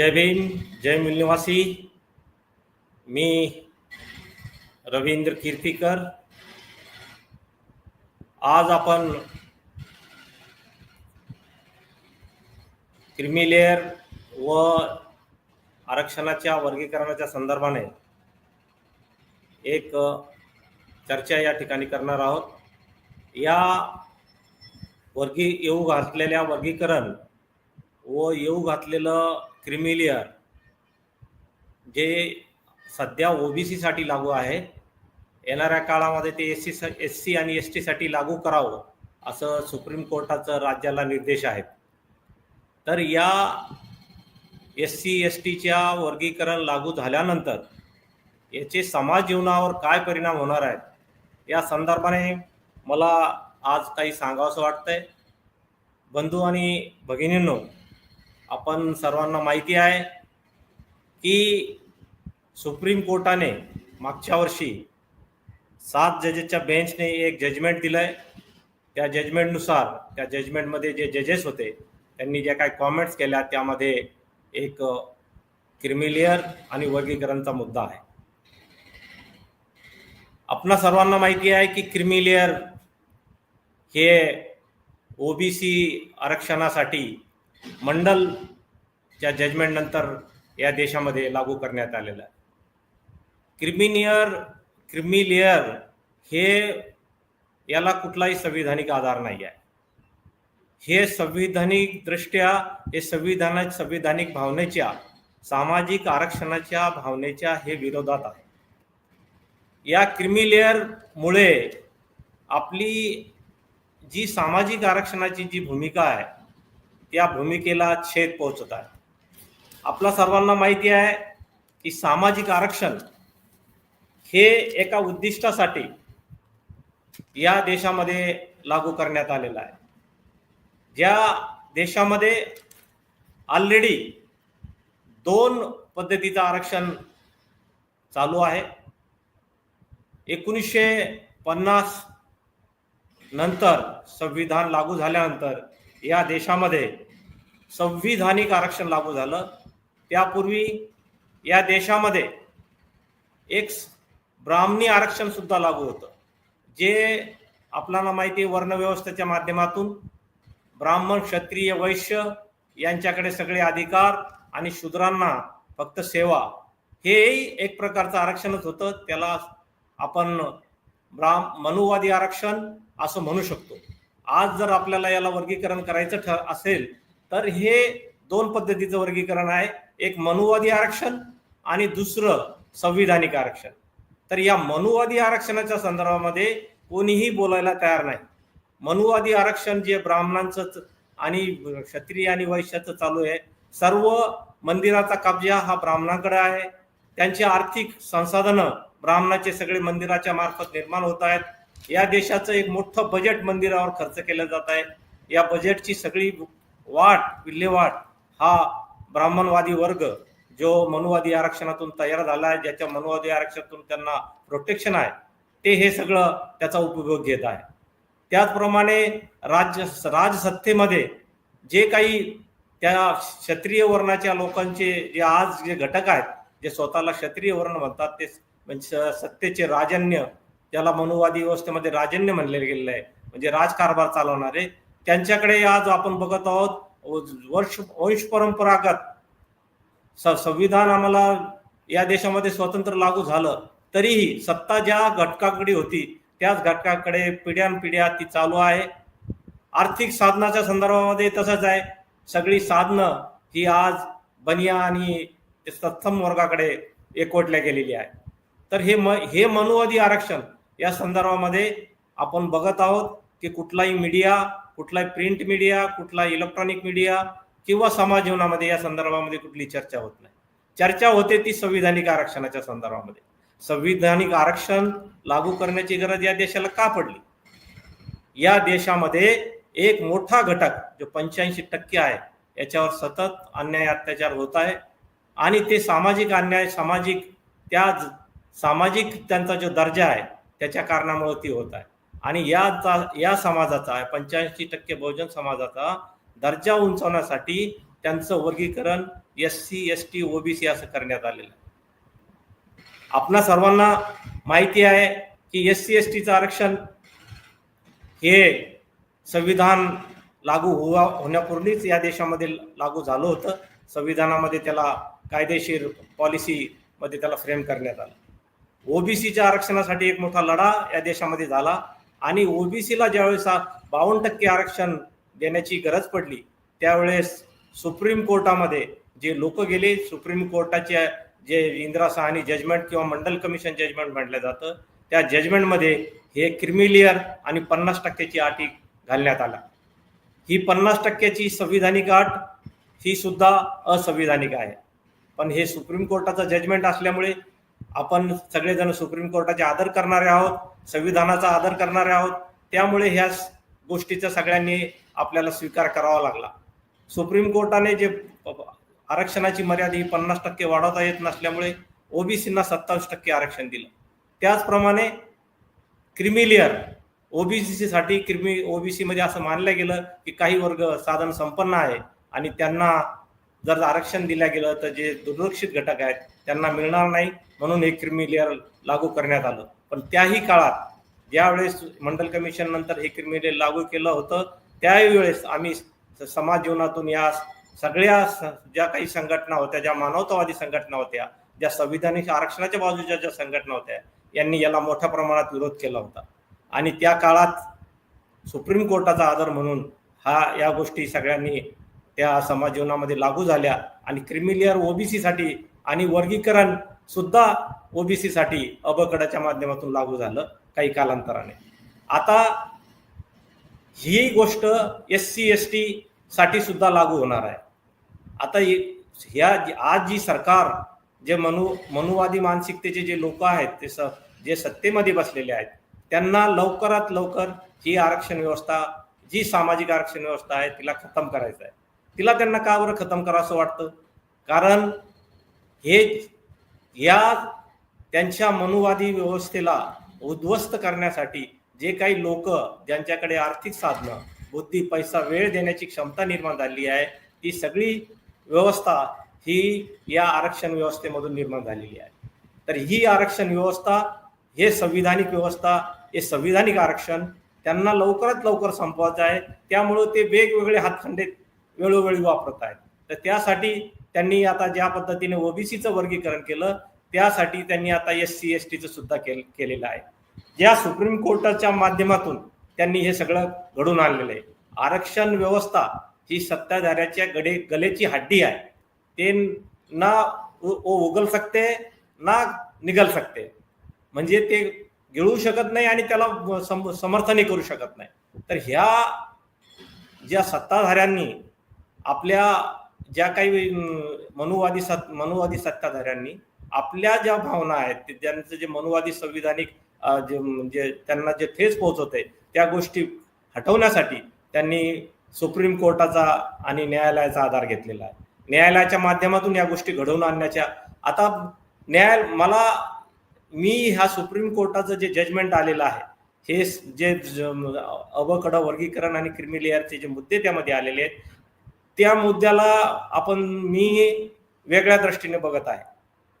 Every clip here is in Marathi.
जय भीम जय मूल्यवासी मी रवींद्र कीर्तीकर आज आपण क्रिमिलेअर व आरक्षणाच्या वर्गीकरणाच्या संदर्भाने एक चर्चा या ठिकाणी करणार आहोत. या वर्गी येऊ घातलेल्या वर्गीकरण व येऊ घातलेलं क्रिमिलियर जे सध्या ओबीसीसाठी लागू आहे. येणाऱ्या काळामध्ये ते एस सी एस सी आणि एस टीसाठी लागू करावं असं सुप्रीम कोर्टाचं राज्याला निर्देश आहेत. तर या एस सी एस टीच्या वर्गीकरण लागू झाल्यानंतर याचे समाज जीवनावर काय परिणाम होणार आहेत या संदर्भाने मला आज काही सांगावंसं वाटतंय. बंधू आणि भगिनींनो आपण सर्वांना माहिती आहे की सुप्रीम कोर्टाने मागच्या वर्षी सात जजेसच्या बेंचने एक जजमेंट दिलंय. त्या जजमेंटनुसार त्या जजमेंटमध्ये जे जजेस होते त्यांनी ज्या काही कॉमेंट्स केल्या त्यामध्ये एक क्रिमिलियर आणि वर्गीकरणचा मुद्दा आहे. आपणा सर्वांना माहिती आहे की क्रिमिलियर हे ओबीसी आरक्षणासाठी मंडलच्या जजमेंटनंतर या देशामध्ये लागू करण्यात आलेलं आहे. क्रिमिनियर क्रिमिलियर हे याला कुठलाही संविधानिक आधार नाही आहे. हे संविधानिक दृष्ट्या हे संविधाना संविधानिक भावनेच्या सामाजिक आरक्षणाच्या भावनेच्या हे विरोधात आहे. या क्रिमिलेअरमुळे आपली जी सामाजिक आरक्षणाची जी भूमिका आहे या भूमिकेला छेद पोहोचत आहे. आपल्या सर्वांना माहिती आहे की सामाजिक आरक्षण हे एका उद्दिष्टासाठी या देशामध्ये लागू करण्यात आलेलं आहे. ज्या देशामध्ये ऑलरेडी दोन पद्धतीचं आरक्षण चालू आहे. एकोणीसशे पन्नास नंतर संविधान लागू झाल्यानंतर या देशामध्ये संविधानिक आरक्षण लागू झालं. त्यापूर्वी या देशामध्ये एक ब्राह्मणी आरक्षणसुद्धा लागू होतं. जे आपल्याला माहिती आहे वर्णव्यवस्थेच्या माध्यमातून ब्राह्मण क्षत्रिय वैश्य यांच्याकडे सगळे अधिकार आणि शूद्रांना फक्त सेवा हेही एक प्रकारचं आरक्षणच होतं. त्याला आपण ब्राह्म मनुवादी आरक्षण असं म्हणू शकतो. आज जर आपल्याला याला वर्गीकरण करायचं ठ असेल तर हे दोन पद्धतीचं वर्गीकरण आहे. एक मनुवादी आरक्षण आणि दुसरं संविधानिक आरक्षण. तर या मनुवादी आरक्षणाच्या संदर्भामध्ये कोणीही बोलायला तयार नाही. मनुवादी आरक्षण जे ब्राह्मणांचं आणि क्षत्रिय आणि वैश्याचं चालू आहे सर्व मंदिराचा कब्जा हा ब्राह्मणाकडे आहे. त्यांची आर्थिक संसाधनं ब्राह्मणाचे सगळे मंदिराच्या मार्फत निर्माण होत आहेत. या देशाचं एक मोठं बजेट मंदिरावर खर्च केलं जात आहे. या बजेटची सगळी वाट विल्हेवाट हा ब्राह्मणवादी वर्ग जो मनुवादी आरक्षणातून तयार झाला आहे ज्याच्या मनुवादी आरक्षणातून त्यांना प्रोटेक्शन आहे ते हे सगळं त्याचा उपयोग घेत आहे. त्याचप्रमाणे राज्य राजसत्तेमध्ये जे काही त्या क्षत्रिय वर्णाच्या लोकांचे जे आज जे घटक आहेत जे स्वतःला क्षत्रिय वर्ण म्हणतात ते म्हणजे सत्तेचे राजन्य ज्याला मनुवादी व्यवस्थेमध्ये राजन्य म्हणले गेलेलं आहे. म्हणजे राजकारभार चालवणारे. त्यांच्याकडे आज आपण बघत आहोत वर्ष वंश परंपरागत स- संविधान आम्हाला या देशामध्ये स्वतंत्र लागू झालं तरीही सत्ता ज्या घटकाकडे होती त्याच घटकाकडे पिढ्यानपिढ्या ती चालू आहे. आर्थिक साधनाच्या संदर्भामध्ये तसंच आहे. सगळी साधनं ही आज बनिया आणि सत्सम वर्गाकडे एकवटल्या गेलेली आहे. तर हे म हे मनुवादी आरक्षण या संदर्भामध्ये आपण बघत आहोत की कुठलाही मीडिया कुठलाही प्रिंट मीडिया कुठलाही इलेक्ट्रॉनिक मीडिया किंवा समाज जीवनामध्ये या संदर्भामध्ये कुठली चर्चा होत नाही. चर्चा होते ती संविधानिक आरक्षणाच्या संदर्भामध्ये. संविधानिक आरक्षण लागू करण्याची गरज या देशाला का पडली? या देशामध्ये एक मोठा घटक जो पंच्याऐंशी टक्के आहे याच्यावर सतत अन्याय अत्याचार होत आहे. आणि ते सामाजिक अन्याय सामाजिक त्या सामाजिक त्यांचा जो दर्जा आहे त्याच्या कारणामुळे ती होत आहे. आणि या या समाजाचा पंच्याऐंशी टक्के बहुजन समाजाचा दर्जा उंचावण्यासाठी त्यांचं वर्गीकरण S C S T OBC असं करण्यात आलेलं आहे. आपणा सर्वांना माहिती आहे की एस सी एस टीचं आरक्षण हे संविधान लागू हुआ होण्यापूर्वीच या देशामध्ये लागू झालं होतं. संविधानामध्ये त्याला कायदेशीर पॉलिसीमध्ये त्याला फ्रेम करण्यात आलं. ओबीसीच्या आरक्षणासाठी एक मोठा लढा या देशामध्ये झाला. आणि ओबीसीला ज्यावेळेस बावन्न टक्के आरक्षण देण्याची गरज पडली त्यावेळेस सुप्रीम कोर्टामध्ये जे लोक गेले सुप्रीम कोर्टाचे जे इंदिरा सहानी जजमेंट किंवा मंडल कमिशन जजमेंट म्हटलं जातं त्या जजमेंटमध्ये हे क्रिमिलियर आणि पन्नास टक्क्याची अटी घालण्यात आल्या. ही पन्नास टक्क्याची संविधानिक अट ही सुद्धा असंविधानिक आहे. पण हे सुप्रीम कोर्टाचं जजमेंट असल्यामुळे आपण सगळेजण सुप्रीम कोर्टाचे आदर करणारे आहोत संविधानाचा आदर करणारे आहोत त्यामुळे ह्या गोष्टीचा सगळ्यांनी आपल्याला स्वीकार करावा लागला. सुप्रीम कोर्टाने जे आरक्षणाची मर्यादा ही पन्नास टक्के वाढवता येत नसल्यामुळे ओबीसींना सत्तावीस टक्के आरक्षण दिलं. त्याचप्रमाणे क्रिमिलियर ओबीसीसाठी क्रिमी ओबीसीमध्ये असं मानलं गेलं की काही वर्ग साधन संपन्न आहे आणि त्यांना जर आरक्षण दिलं गेलं तर जे दुर्लक्षित घटक आहेत त्यांना मिळणार नाही म्हणून हे क्रिमिलियर लागू करण्यात आलं. पण त्याही काळात ज्यावेळेस मंडल कमिशन नंतर हे क्रिमिलियर लागू केलं होतं त्याही वेळेस आम्ही समाज जीवनातून या सगळ्या ज्या काही संघटना होत्या ज्या मानवतावादी संघटना होत्या ज्या संविधानिक आरक्षणाच्या बाजूच्या ज्या संघटना होत्या यांनी याला मोठ्या प्रमाणात विरोध केला होता. आणि त्या काळात सुप्रीम कोर्टाचा आदर म्हणून हा या गोष्टी सगळ्यांनी त्या समाज जीवनामध्ये लागू झाल्या आणि क्रिमिलियर ओबीसी साठी आणि वर्गीकरण सुद्धा ओबीसी साठी अबकडाच्या माध्यमातून लागू झालं काही कालांतराने. आता ही गोष्ट एस सी एस टी साठी सुद्धा लागू होणार आहे. आता ह्या आज जी सरकार जे मनु मनुवादी मानसिकतेचे जे लोक आहेत ते स जे सत्तेमध्ये बसलेले आहेत त्यांना लवकरात लवकर ही आरक्षण व्यवस्था जी सामाजिक आरक्षण व्यवस्था आहे तिला खतम करायचं आहे. तिला त्यांना का बरं खतम करा असं वाटतं? कारण हे या त्यांच्या मनुवादी व्यवस्थेला उद्ध्वस्त करण्यासाठी जे काही लोक ज्यांच्याकडे आर्थिक साधनं बुद्धी पैसा वेळ देण्याची क्षमता निर्माण झाली आहे ती सगळी व्यवस्था ही या आरक्षण व्यवस्थेमधून निर्माण झालेली आहे. तर ही आरक्षण व्यवस्था हे संविधानिक व्यवस्था हे संविधानिक आरक्षण त्यांना लवकरात लवकर संपवायचं आहे. त्यामुळं ते वेगवेगळे हातखंडे वेळोवेळी वापरत आहेत. तर त्यासाठी त्यांनी आता ज्या पद्धतीने ओबीसीचं वर्गीकरण केलं त्यासाठी त्यांनी आता एस सी एस टीचं सुद्धा केल केलेलं आहे. ज्या सुप्रीम कोर्टाच्या माध्यमातून त्यांनी हे सगळं घडून आणलेलं आहे. आरक्षण व्यवस्था ही सत्ताधाऱ्याच्या गडे गलेची हड्डी आहे. ते ना उगल सकते ना निघल सकते. म्हणजे ते गिळू शकत नाही आणि त्याला समर्थनही करू शकत नाही. तर ह्या ज्या सत्ताधाऱ्यांनी आपल्या ज्या काही मनुवादी सत् मनुवादी सत्ताधाऱ्यांनी आपल्या ज्या भावना आहेत त्यांचं जे मनुवादी संविधानिक जे म्हणजे त्यांना जे ठेस आहे त्या गोष्टी हटवण्यासाठी त्यांनी सुप्रीम कोर्टाचा आणि न्यायालयाचा आधार घेतलेला आहे. न्यायालयाच्या माध्यमातून या गोष्टी घडवून आणण्याच्या आता न्याय मला मी ह्या सुप्रीम कोर्टाचं जे जजमेंट आलेलं आहे हे जे अवकड वर्गीकरण आणि क्रिमिलेअरचे जे मुद्दे त्यामध्ये आलेले आहेत त्या मुद्द्याला आपण मी वेगळ्या दृष्टीने बघत आहे.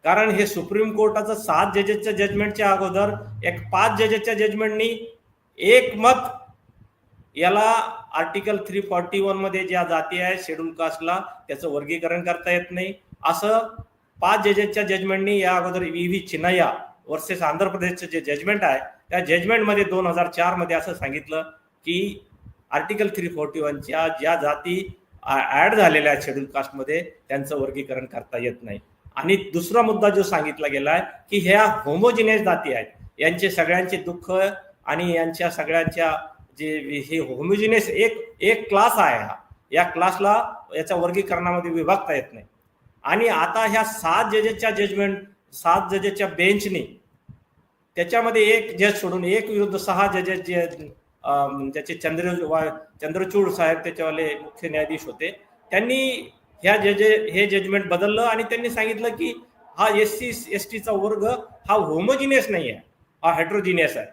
कारण हे सुप्रीम कोर्टाचं सात जजेसच्या जजमेंटच्या अगोदर एक पाच जजेसच्या जजमेंटनी एक मत याला आर्टिकल थ्री फॉर्टी वनमध्ये ज्या जाती आहे शेड्यूल कास्टला त्याचं वर्गीकरण करता येत नाही. असं पाच जजेसच्या जजमेंटनी या अगोदर V V Chinnaiah versus Andhra प्रदेशचं जे जजमेंट आहे त्या जजमेंटमध्ये दोन हजार चारमध्ये असं सांगितलं की आर्टिकल थ्री फोर्टी वनच्या ज्या जाती ॲड झालेल्या शेड्यूल कास्टमध्ये त्यांचं वर्गीकरण करता येत नाही. आणि दुसरा मुद्दा जो सांगितला गेला आहे की ह्या होमोजिनियस जाती आहेत यांचे सगळ्यांचे दुःख आणि यांच्या सगळ्यांच्या जे हे होमोजिनियस एक एक क्लास आहे हा. या क्लासला याच्या वर्गीकरणामध्ये विभागता येत नाही. आणि आता ह्या सात जजेसच्या जजमेंट सात जजेसच्या बेंचने त्याच्यामध्ये एक जज सोडून एक विरुद्ध सहा जजेस जे ज्याचे चंद्र चंद्रचूड साहेब त्याच्यावाले मुख्य न्यायाधीश होते. त्यांनी ह्या जजे हे जजमेंट बदललं आणि त्यांनी सांगितलं की हा एस सी एस टीचा वर्ग हा होमोजिनियस नाही आहे हा हायड्रोजिनियस आहे.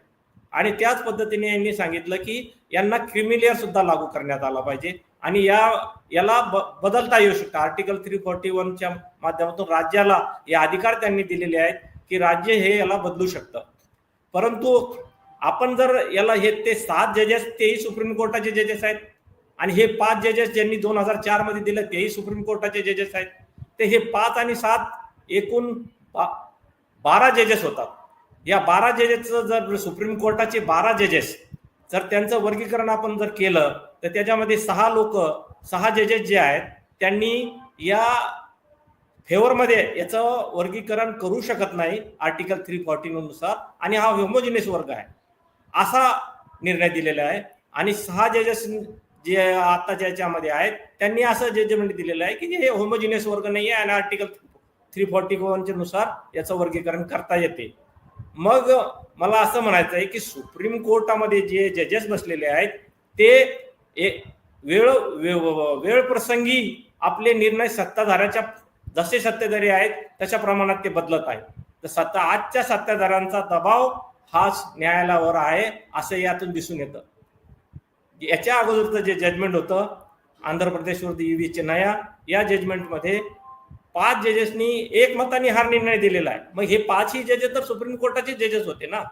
आणि त्याच पद्धतीने यांनी सांगितलं की यांना क्रिमिलियर सुद्धा लागू करण्यात आला पाहिजे. आणि या याला ब- बदलता येऊ शकतं. आर्टिकल थ्री फोर्टी वनच्या माध्यमातून राज्याला हे अधिकार त्यांनी दिलेले आहेत की राज्य हे याला बदलू शकतं. परंतु आपण जर याला हे ते सात जजेस तेही सुप्रीम कोर्टाचे जजेस आहेत. आणि हे पाच जजेस ज्यांनी दोन हजार चारमध्ये दिलं तेही सुप्रीम कोर्टाचे जजेस आहेत. ते हे पाच आणि सात एकूण बा- बारा जजेस होतात. या बारा जजेसचं जर सुप्रीम कोर्टाचे बारा जजेस जर त्यांचं वर्गीकरण आपण जर केलं तर त्याच्यामध्ये सहा लोक सहा जजेस जे आहेत त्यांनी या फेवरमध्ये याचं वर्गीकरण करू शकत नाही आर्टिकल थ्री फॉर्टी नुसार. आणि हा होमोजिनियस वर्ग आहे. असा निर्णय दिलेला आहे. आणि सहा जजेस जे आताच्या याच्यामध्ये आहेत त्यांनी असं जजमेंट म्हणजे दिलेलं आहे की हे होमोजिनियस वर्ग नाही आहे आणि आर्टिकल थ्री फॉर्टी वनच्या नुसार याचं वर्गीकरण करता येते. मग मला असं म्हणायचं आहे की सुप्रीम कोर्टामध्ये जे जजेस बसलेले आहेत ते ए- वेळ वे- वेळ प्रसंगी आपले निर्णय सत्ताधाऱ्याच्या जसे सत्ताधारी आहेत तशा प्रमाणात ते बदलत आहेत. तर सत्ता आजच्या सत्ताधाऱ्यांचा दबाव हाच न्यायालयावर आहे असं यातून दिसून येतं. याच्या अगोदरचं जे जजमेंट होतं आंध्र प्रदेशवरती ईव्ही चेन्नया या जजमेंटमध्ये पाच जजेसनी एकमताने हा निर्णय दिलेला आहे. मग हे पाचही जजेस तर सुप्रीम कोर्टाचे जजेस होते ना.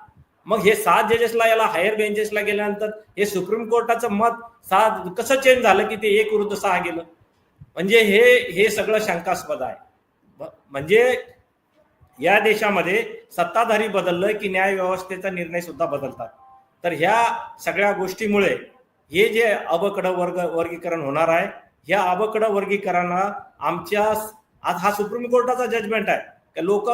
मग हे सात जजेसला याला हायर बेंचेसला गेल्यानंतर हे सुप्रीम कोर्टाचं मत सात कसं चेंज झालं की ते एक विरुद्ध सहा गेलं? म्हणजे हे हे सगळं शंकास्पद आहे. ब- म्हणजे या देशामध्ये सत्ताधारी बदललं की न्याय व्यवस्थेचा निर्णय सुद्धा बदलतात. तर ह्या सगळ्या गोष्टीमुळे हे जे अबकड वर्ग वर्गीकरण होणार आहे ह्या अबकड वर्गीकरणाला आमच्या आज हा सुप्रीम कोर्टाचा जजमेंट आहे. लोक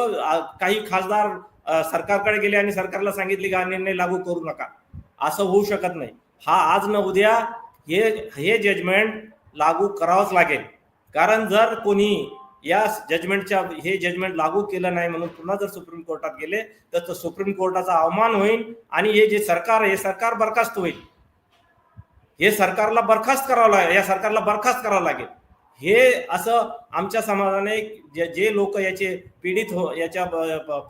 काही खासदार सरकारकडे गेले आणि सरकारला सांगितले की हा निर्णय लागू करू नका. असं होऊ शकत नाही. हा आज न उद्या हे हे जजमेंट लागू करावंच लागेल. कारण जर कोणी या जजमेंटच्या हे जजमेंट लागू केलं नाही म्हणून पुन्हा जर सुप्रीम कोर्टात गेले तर तो सुप्रीम कोर्टाचा अवमान होईल आणि हे जे सरकार हे सरकार बरखास्त होईल. हे सरकारला बरखास्त करावं लागेल या सरकारला बरखास्त करावं लागेल. हे असं आमच्या समाजाने जे जे लोक याचे पीडित हो याच्या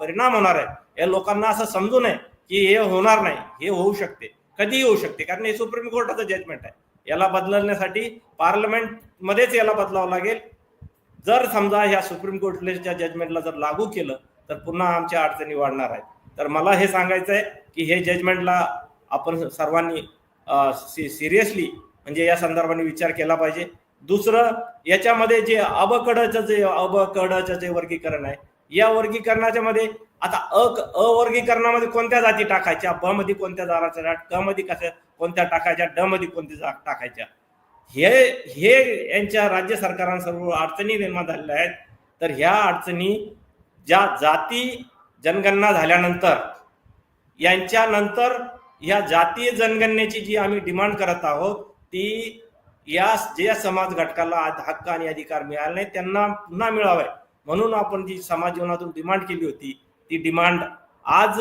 परिणाम होणार आहे या लोकांना असं समजू नये की हे होणार नाही हे होऊ शकते. कधीही होऊ शकते कारण हे सुप्रीम कोर्टाचं जजमेंट आहे. याला बदलण्यासाठी पार्लमेंटमध्येच याला बदलावं लागेल. जर समजा ह्या सुप्रीम कोर्टच्या जजमेंटला जर लागू केलं तर पुन्हा आमच्या अडचणी वाढणार आहेत. तर मला हे सांगायचं आहे की हे जजमेंटला आपण सर्वांनी सिरियसली म्हणजे या संदर्भाने विचार केला पाहिजे. दुसरं याच्यामध्ये जे अबकडचं जे अबकडचं जे वर्गीकरण आहे या वर्गीकरणाच्या मध्ये आता अ अ वर्गीकरणामध्ये कोणत्या जाती टाकायच्या? ब मध्ये कोणत्या जाराच्या क मध्ये कशा कोणत्या टाकायच्या ड मध्ये कोणत्या टाकायच्या? हे हे यांच्या राज्य सरकारांसमोर अडचणी निर्माण झालेल्या आहेत. तर ह्या अडचणी ज्या जाती जनगणना झाल्यानंतर यांच्यानंतर या जातीय जनगणनेची जी आम्ही डिमांड करत आहोत ती या जे समाज घटकाला आज हक्क आणि अधिकार मिळाले नाही त्यांना पुन्हा मिळावे. म्हणून आपण जी समाज जीवनातून डिमांड केली होती ती डिमांड आज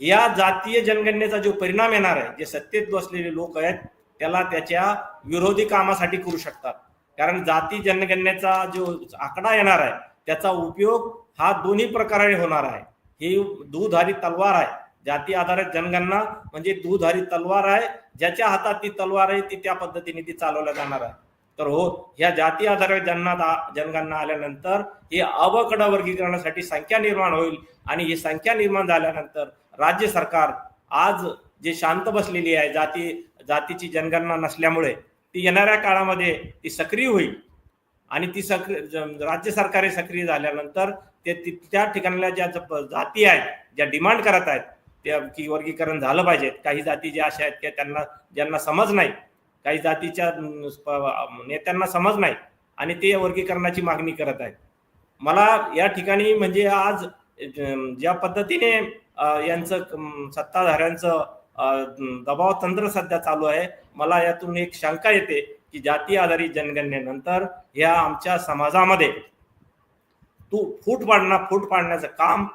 या जातीय जनगणनेचा जो परिणाम येणार आहे जे सत्तेत बसलेले लोक आहेत त्याला त्याच्या विरोधी कामासाठी करू शकतात. कारण जाती जनगणनेचा जो आकडा येणार आहे त्याचा उपयोग हा दोन्ही प्रकारे होणार आहे. ही दुधारी तलवार आहे. जाती आधारित जनगणना म्हणजे दुधारी तलवार आहे ज्याच्या हातात ती तलवार आहे ती त्या पद्धतीने ती चालवल्या जाणार आहे. तर हो ह्या जाती आधारित जनना जनगणना आल्यानंतर हे अवकड वर्गीकरणासाठी संख्या निर्माण होईल आणि ही संख्या निर्माण झाल्यानंतर राज्य सरकार आज जे शांत बसलेली आहे जाती जातीची जनगणना नसल्यामुळे ती येणाऱ्या काळामध्ये ती सक्रिय होईल. आणि ती सक्रिय ज- राज्य सरकारे सक्रिय झाल्यानंतर ते ति- त्या ठिकाणला ज्या ज- जाती आहेत ज्या डिमांड करत आहेत त्या की वर्गीकरण झालं पाहिजे. काही जाती ज्या अशा आहेत की त्यांना ज्यांना समज नाही काही जातीच्या नेत्यांना समज नाही आणि ते वर्गीकरणाची मागणी करत आहेत. मला या ठिकाणी म्हणजे आज ज्या पद्धतीने यांचं सत्ताधाऱ्यांचं दबाव तंत्र सध्या चालू आहे. मला यातून एक शंका येते की जाती आधारित जनगणनेनंतर या आमच्या समाजामध्ये तू फूट पाडणार फूट पाडण्याचं काम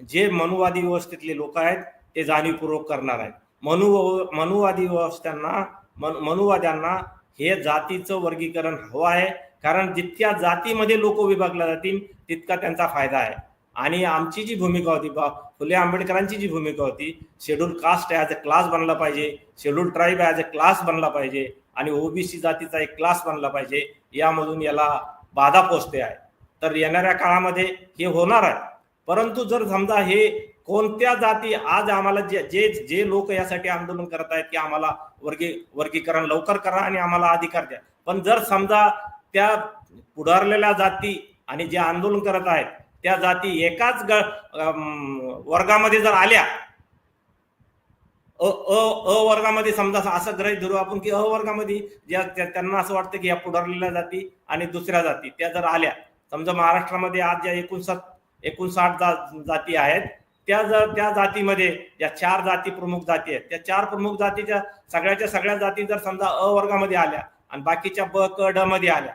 जे मनुवादी व्यवस्थेतले लोक आहेत ते जाणीवपूर्वक करणार आहेत. मनु मनुवादी व्यवस्थांना मन मनुवाद्यांना हे जातीचं वर्गीकरण हवं आहे. कारण जितक्या जातीमध्ये लोक विभागल्या जातील तितका त्यांचा फायदा आहे. आणि आमची जी भूमिका होती बा फुले आंबेडकरांची जी भूमिका होती schedule caste as a class बनला पाहिजे schedule tribe as a class बनला पाहिजे आणि ओबीसी जातीचा एक क्लास बनला पाहिजे यामधून याला बाधा पोचते आहे. तर येणाऱ्या काळामध्ये हे होणार आहे. परंतु जर समजा हे कोणत्या जाती आज आम्हाला जे जे जे लोक यासाठी आंदोलन करत आहेत की आम्हाला वर्गी वर्गीकरण लवकर करा आणि आम्हाला अधिकार द्या. पण जर समजा त्या पुढारलेल्या जाती आणि जे आंदोलन करत आहेत त्या जाती एकाच ग वर्गामध्ये जर आल्या अ अ अ वर्गामध्ये समजा असं ग्रहित धरू आपण की अ वर्गामध्ये ज्या त्यांना असं वाटतं की या पुढारलेल्या जाती आणि दुसऱ्या जाती त्या जर आल्या समजा महाराष्ट्रामध्ये आज ज्या एकोणसाठ एकोणसाठ जा जाती आहेत त्या जर त्या जातीमध्ये ज्या चार जाती प्रमुख जाती आहेत त्या चार प्रमुख जातीच्या सगळ्याच्या सगळ्या जाती जर समजा अ वर्गामध्ये आल्या आणि बाकीच्या ब क ड मध्ये आल्या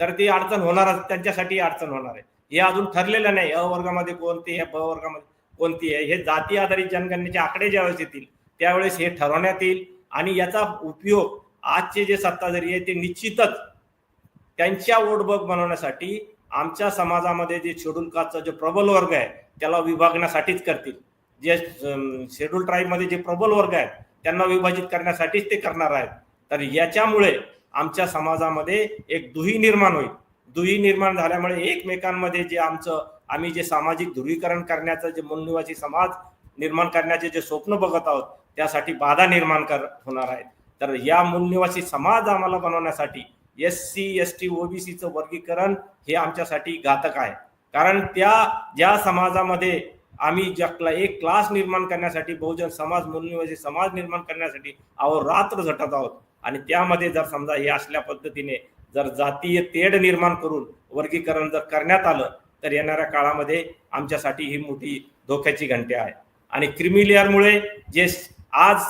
तर ती अडचण होणारच त्यांच्यासाठी अडचण होणार आहे. हे अजून ठरलेलं नाही. अ वर्गामध्ये कोणती आहे ब वर्गामध्ये कोणती आहे. हे जाती आधारित जनगणनेचे आकडे ज्यावेळेस येतील त्यावेळेस हे ठरवण्यात येईल आणि याचा उपयोग आजचे जे सत्ताधारी आहे ते निश्चितच त्यांच्या वोटबग बनवण्यासाठी आमच्या समाजामध्ये जे शेड्यूल कास्टचा जो प्रबल वर्ग आहे त्याला विभागण्यासाठीच करतील. जे शेड्यूल ट्राईबमध्ये जे प्रबल वर्ग आहेत त्यांना विभाजित करण्यासाठीच ते करणार आहेत. तर याच्यामुळे आमच्या समाजामध्ये एक दुही निर्माण होईल. दुही निर्माण झाल्यामुळे एकमेकांमध्ये जे आमचं आम्ही जे सामाजिक ध्रुवीकरण करण्याचं जे मूलनिवासी समाज निर्माण करण्याचे जे स्वप्न बघत आहोत त्यासाठी बाधा निर्माण कर होणार आहेत. तर या मूलनिवासी समाज आम्हाला बनवण्यासाठी एस सी एस टी ओबीसीचं वर्गीकरण हे आमच्यासाठी घातक आहे. कारण त्या ज्या समाजामध्ये आम्ही ज्या एक क्लास निर्माण करण्यासाठी बहुजन समाज मूलनिवासी समाज निर्माण करण्यासाठी अहोरात्र झटत आहोत. आणि त्यामध्ये जर समजा हे असल्या पद्धतीने जर जातीय तेढ निर्माण करून वर्गीकरण जर करण्यात आलं तर येणाऱ्या काळामध्ये आमच्यासाठी ही मोठी धोक्याची घंटे आहे. आणि क्रिमिलिअरमुळे जे आज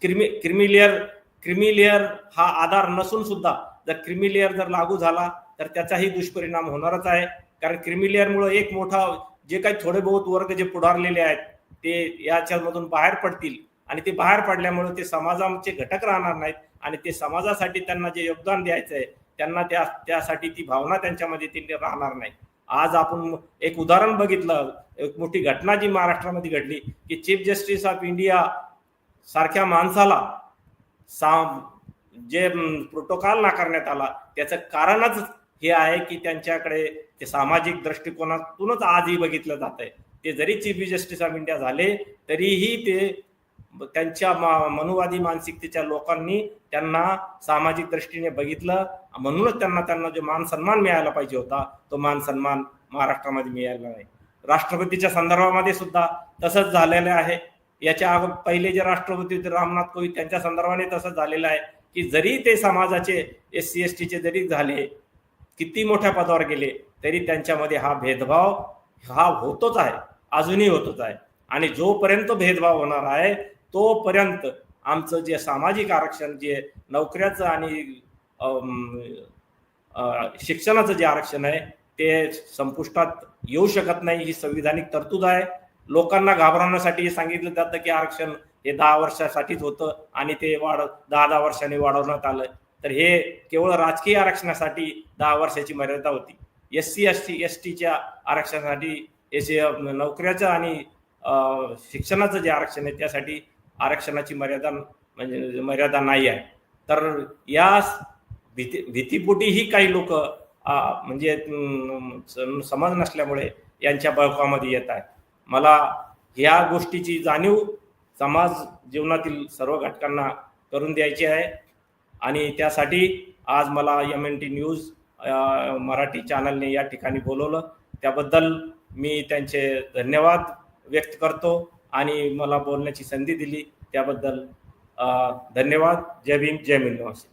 क्रिमी क्रिमिलिअर क्रिमिलिअर हा आधार नसून सुद्धा जर क्रिमिलिअर जर लागू झाला तर त्याचाही दुष्परिणाम होणारच आहे. कारण क्रिमिलिअरमुळे एक मोठा जे काही थोडे बहुत वर्ग जे पुढारलेले आहेत ते याच्यामधून बाहेर पडतील. आणि ते बाहेर पडल्यामुळे ते समाजाचे घटक राहणार नाहीत. आणि ते समाजासाठी त्यांना जे योगदान द्यायचं आहे त्यांना त्या त्यासाठी ती भावना त्यांच्यामध्ये ती राहणार नाही. आज आपण एक उदाहरण बघितलं एक मोठी घटना जी महाराष्ट्रामध्ये घडली की चीफ जस्टिस ऑफ इंडिया सारख्या माणसाला सा जे प्रोटोकॉल नाकारण्यात आला त्याचं कारणच हे आहे की त्यांच्याकडे ते सामाजिक दृष्टिकोनातूनच आजही बघितलं जात आहे ते जरी चीफ जस्टिस ऑफ इंडिया झाले तरीही ते त्यांच्या मनुवादी मानसिकतेच्या लोकांनी त्यांना सामाजिक दृष्टीने बघितलं. म्हणूनच त्यांना त्यांना जो मान सन्मान मिळायला पाहिजे होता तो मान सन्मान महाराष्ट्रामध्ये मिळाला नाही. राष्ट्रपतीच्या संदर्भामध्ये सुद्धा तसंच झालेलं आहे. याच्या अगोदर पहिले जे राष्ट्रपती होते रामनाथ कोविंद त्यांच्या संदर्भाने तसंच झालेलं आहे की जरी ते समाजाचे एस सी एस टीचे जरी झाले किती मोठ्या पदावर गेले तरी त्यांच्यामध्ये हा भेदभाव हा होतोच आहे. अजूनही होतोच आहे. आणि जोपर्यंत भेदभाव होणार आहे तोपर्यंत आमचं जे सामाजिक आरक्षण जे नोकऱ्याचं आणि शिक्षणाचं जे आरक्षण आहे ते संपुष्टात येऊ शकत नाही. ही संविधानिक तरतूद आहे. लोकांना घाबरवण्यासाठी हे सांगितलं जातं की आरक्षण हे दहा वर्षासाठीच होतं आणि ते वाढ दहा दहा वर्षांनी वाढवण्यात आलं. तर हे केवळ राजकीय आरक्षणासाठी दहा वर्षाची मर्यादा होती. S C S T S टीच्या आरक्षणासाठी एस नोकऱ्याचं आणि शिक्षणाचं जे आरक्षण आहे त्यासाठी आरक्षणाची मर्यादा म्हणजे मर्यादा नाही आहे. तर या भीती भीतीपोटीही काही लोक म्हणजे समज नसल्यामुळे यांच्या बळकामध्ये येत आहेत. मला ह्या गोष्टीची जाणीव समाज जीवनातील सर्व घटकांना करून द्यायची आहे. आणि त्यासाठी आज मला M N T news Marathi चॅनलने या ठिकाणी बोलवलं. त्याबद्दल मी त्यांचे धन्यवाद व्यक्त करतो. आणि मला बोलण्याची संधी दिली. त्याबद्दल धन्यवाद. जय भीम जय मिलवासी